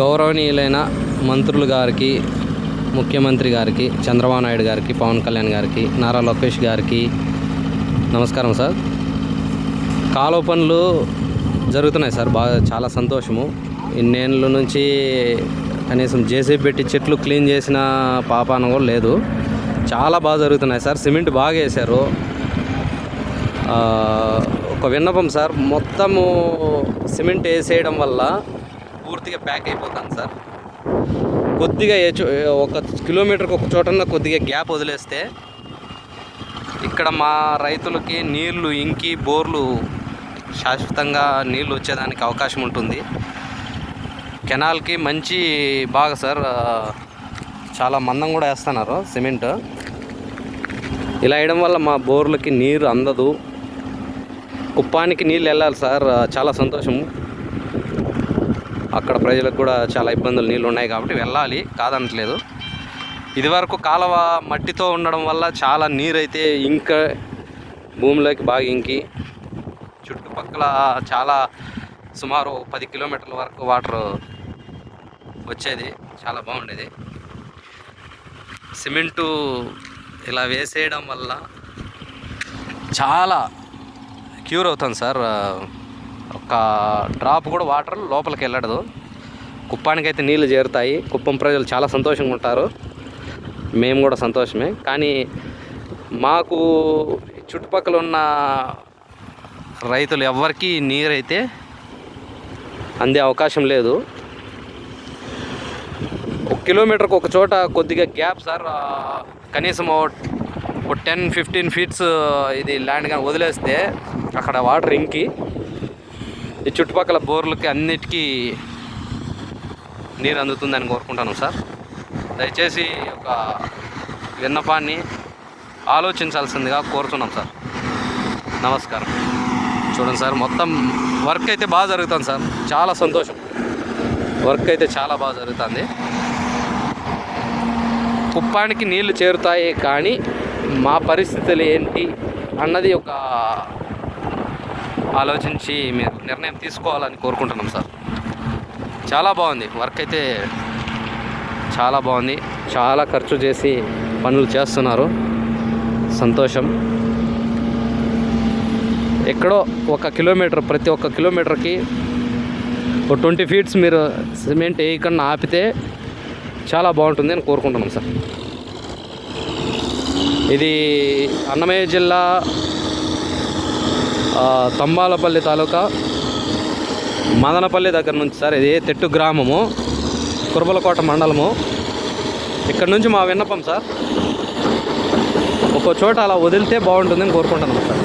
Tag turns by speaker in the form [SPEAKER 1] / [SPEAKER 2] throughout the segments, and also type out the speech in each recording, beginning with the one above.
[SPEAKER 1] గౌరవనీయులైన మంత్రులు గారికి ముఖ్యమంత్రి గారికి చంద్రబాబు నాయుడు గారికి పవన్ కళ్యాణ్ గారికి నారా లోకేష్ గారికి నమస్కారం సార్. కాలువ పనులు జరుగుతున్నాయి సార్ బాగా చాలా సంతోషము. ఇన్నేళ్ళ నుంచి కనీసం జేసీబీ పెట్టి చెట్లు క్లీన్ చేసిన పాపాన కూడా లేదు. చాలా బాగా జరుగుతున్నాయి సార్ సిమెంట్ బాగా వేశారు. ఒక విన్నపం సార్ మొత్తము సిమెంట్ వేసేయడం వల్ల పూర్తిగా ప్యాక్ అయిపోతాను సార్. కొద్దిగా ఏ చో ఒక కిలోమీటర్కి ఒక చోటన్నా కొద్దిగా గ్యాప్ వదిలేస్తే ఇక్కడ మా రైతులకి నీళ్ళు ఇంకి బోర్లు శాశ్వతంగా నీళ్ళు వచ్చేదానికి అవకాశం ఉంటుంది. కెనాల్కి మంచి బాగా సార్ చాలా మందం కూడా వేస్తున్నారు సిమెంట్. ఇలా వేయడం వల్ల మా బోర్లకి నీరు అందదు. కుప్పానికి నీళ్ళు వెళ్ళాలి సార్ చాలా సంతోషం. అక్కడ ప్రజలకు కూడా చాలా ఇబ్బందులు నీళ్ళు ఉన్నాయి కాబట్టి వెళ్ళాలి కాదనట్లేదు. ఇదివరకు కాలువ మట్టితో ఉండడం వల్ల చాలా నీరు అయితే ఇంకా భూమిలోకి బాగా ఇంకి చుట్టుపక్కల చాలా సుమారు పది కిలోమీటర్ల వరకు వాటర్ వచ్చేది చాలా బాగుండేది. సిమెంటు ఇలా వేసేయడం వల్ల చాలా క్యూర్ అవుతాం సార్. ఒక డ్రాప్ కూడా వాటర్ లోపలికి వెళ్ళడదు. కుప్పానికి అయితే నీళ్ళు చేరుతాయి. కుప్పం ప్రజలు చాలా సంతోషంగా ఉంటారు. మేము కూడా సంతోషమే. కానీ మాకు చుట్టుపక్కల ఉన్న రైతులు ఎవ్వరికీ నీరైతే అందే అవకాశం లేదు. ఒక కిలోమీటర్కి ఒక చోట కొద్దిగా గ్యాప్ సార్. కనీసం ఒక టెన్ ఫిఫ్టీన్ ఫీట్స్ ఇది ల్యాండ్ కానీ వదిలేస్తే అక్కడ వాటర్ ఇంకి. ఈ చుట్టుపక్కల బోర్లకి అన్నిటికీ నీరు అందుతుందని కోరుకుంటాను సార్. దయచేసి ఒక విన్నపాన్ని ఆలోచించాల్సిందిగా కోరుతున్నాం సార్. నమస్కారం. చూడండి సార్ మొత్తం వర్క్ అయితే బాగా జరుగుతుంది సార్. చాలా సంతోషం. వర్క్ అయితే చాలా బాగా జరుగుతుంది. కుప్పానికి నీళ్ళు చేరుతాయి కానీ మా పరిస్థితులు ఏంటి అన్నది ఒక ఆలోచించి మీరు నిర్ణయం తీసుకోవాలని కోరుకుంటున్నాం సార్. చాలా బాగుంది. వర్క్ అయితే చాలా బాగుంది. చాలా ఖర్చు చేసి పనులు చేస్తున్నారు. సంతోషం. ఎక్కడో ఒక కిలోమీటర్ ప్రతి ఒక్క కిలోమీటర్కి ఒక ట్వంటీ ఫీట్స్ మీరు సిమెంట్ వేయకుండా ఆపితే చాలా బాగుంటుంది అని కోరుకుంటున్నాం సార్. ఇది అన్నమయ్య జిల్లా తంబాలపల్లి తాలూకా మదనపల్లి దగ్గర నుంచి సార్ ఇది తెట్టు గ్రామము కురబలకోట మండలము. ఇక్కడ నుంచి మా విన్నపం సార్ ఒక్కో చోట అలా వదిలితే బాగుంటుందని కోరుకుంటున్నాం సార్.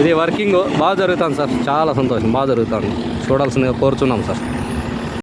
[SPEAKER 1] ఇది వర్కింగ్ బాగా జరుగుతుంది సార్ చాలా సంతోషం బాగా జరుగుతుంది. చూడాల్సిందిగా కోరుచున్నాం సార్.